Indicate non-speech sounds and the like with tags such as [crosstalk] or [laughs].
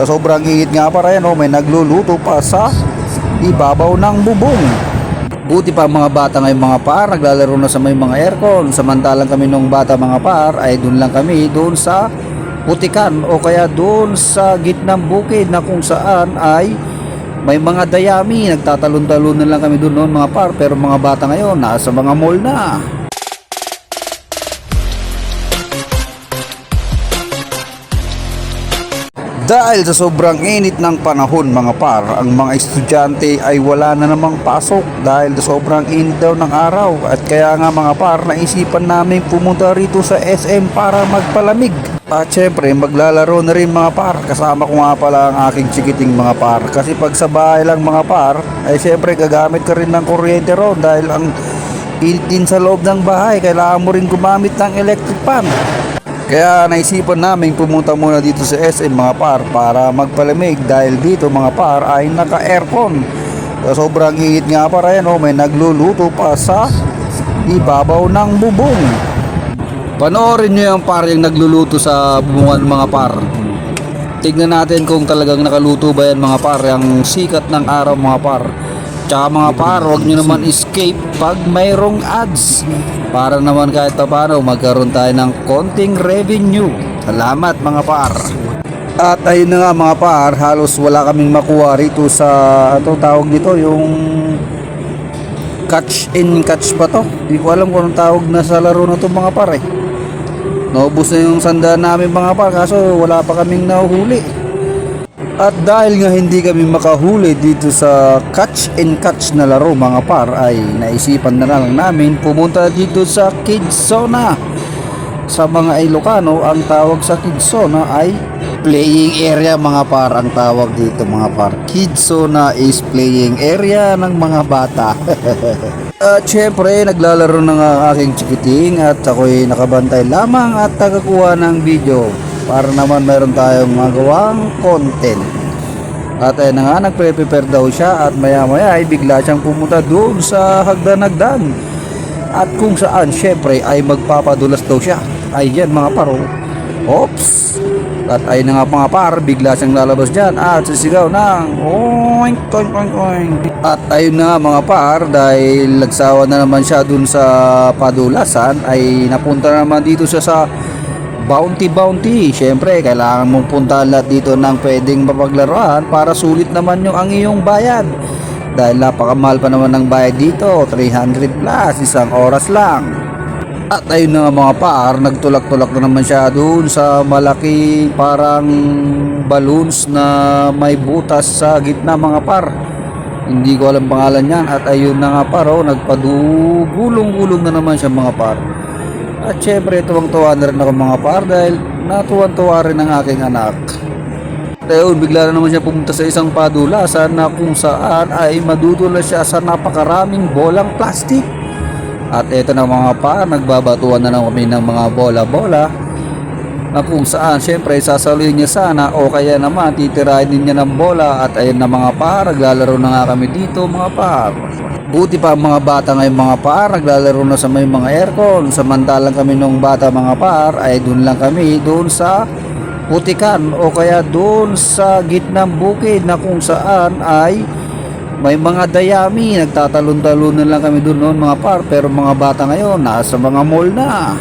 Sa sobrang init nga para yan, oh, may nagluluto pa sa ibabaw ng bubong. Buti pa mga bata ngayon mga par, naglalaro na sa may mga aircon. Samantalang kami nung bata mga par, ay doon lang kami, doon sa putikan o kaya doon sa gitnang bukid na kung saan ay may mga dayami. Nagtatalon-talon na lang kami doon noon mga par, pero mga bata ngayon, nasa mga mall na. Dahil sa sobrang init ng panahon mga par, ang mga estudyante ay wala na namang pasok dahil sa sobrang init daw ng araw. At kaya nga mga par, naisipan namin pumunta rito sa SM para magpalamig. At syempre, maglalaro na rin mga par. Kasama ko nga pala ang aking chikiting mga par. Kasi pag sa bahay lang mga par, ay syempre gagamit ka rin ng kuryente ron dahil ang din sa loob ng bahay. Kailangan mo rin gumamit ng electric fan. Kaya naisipan namin pumunta muna dito sa SM mga par para magpalamig dahil dito mga par ay naka-aircon. Sobrang init nga para yan, oh, may nagluluto pa sa ibabaw ng bubong. Panoorin nyo yung par yung nagluluto sa bubungan mga par. Tignan natin kung talagang nakaluto ba yan mga par, yung sikat ng araw mga par. Tsaka mga par, huwag nyo naman escape pag mayroong ads. Para naman kahit pa paano magkaroon tayo ng konting revenue. Salamat mga par. At ayun na nga mga par, halos wala kaming makuha rito sa, ito tawag nito, yung catch in catch pa to. Hindi ko alam kung anong tawag na sa laro na to mga par eh. Naubos na yung sanda namin mga par, kaso wala pa kaming nahuhuli. At dahil nga hindi kami makahuli dito sa catch and catch na laro mga par ay naisipan na lang namin pumunta dito sa Kids Zona. Sa mga Ilocano, ang tawag sa Kids Zona ay playing area mga par ang tawag dito mga par. Kids Zona is playing area ng mga bata. [laughs] At syempre, naglalaro na nga aking chikiting at ako'y nakabantay lamang at tagakuha ng video para naman meron tayong magawang content. At ayun na nga, nagpre-prepare daw siya at maya maya ay bigla siyang pumunta doon sa hagdan-hagdan. At kung saan, syempre, ay magpapadulas daw siya. Ay yan mga paro. Oops! At ayun na nga mga par, bigla siyang lalabas dyan at sisigaw ng oink, oink, oink, oink. At ayun na nga mga par, dahil nagsawa na naman siya dun sa padulasan, ay napunta naman dito siya sa Bounty Bounty. Siyempre, kailangan mong puntahan lahat dito ng pwedeng mapaglaruan para sulit naman yung ang iyong bayad. Dahil napakamahal pa naman ng bayad dito, 300 plus, isang oras lang. At ayun na mga par, nagtulak-tulak na naman siya doon sa malaki parang balloons na may butas sa gitna mga par. Hindi ko alam pangalan yan at ayun na nga par, oh, nagpadugulong-gulong na naman siya mga par. At syempre, tuwang-tuwa na rin ako mga par dahil natuwan-tuwa rin ang aking anak. Ayun, bigla na naman siya pumunta sa isang padulasan na kung saan ay madudulas siya sa napakaraming bolang plastic. At eto na mga par, nagbabatuan na naman kami ng mga bola-bola na kung saan syempre sasaluhin niya sana o kaya naman titirahin din niya ng bola at ayun na mga par, naglalaro na nga kami dito mga par. Buti pa ang mga bata ngayon mga par, naglalaro na sa may mga aircon. Samantalang kami nung bata mga par, ay doon lang kami, doon sa putikan o kaya doon sa gitnang bukid na kung saan ay may mga dayami. Nagtatalon-talon na lang kami doon noon mga par, pero mga bata ngayon, nasa mga mall na.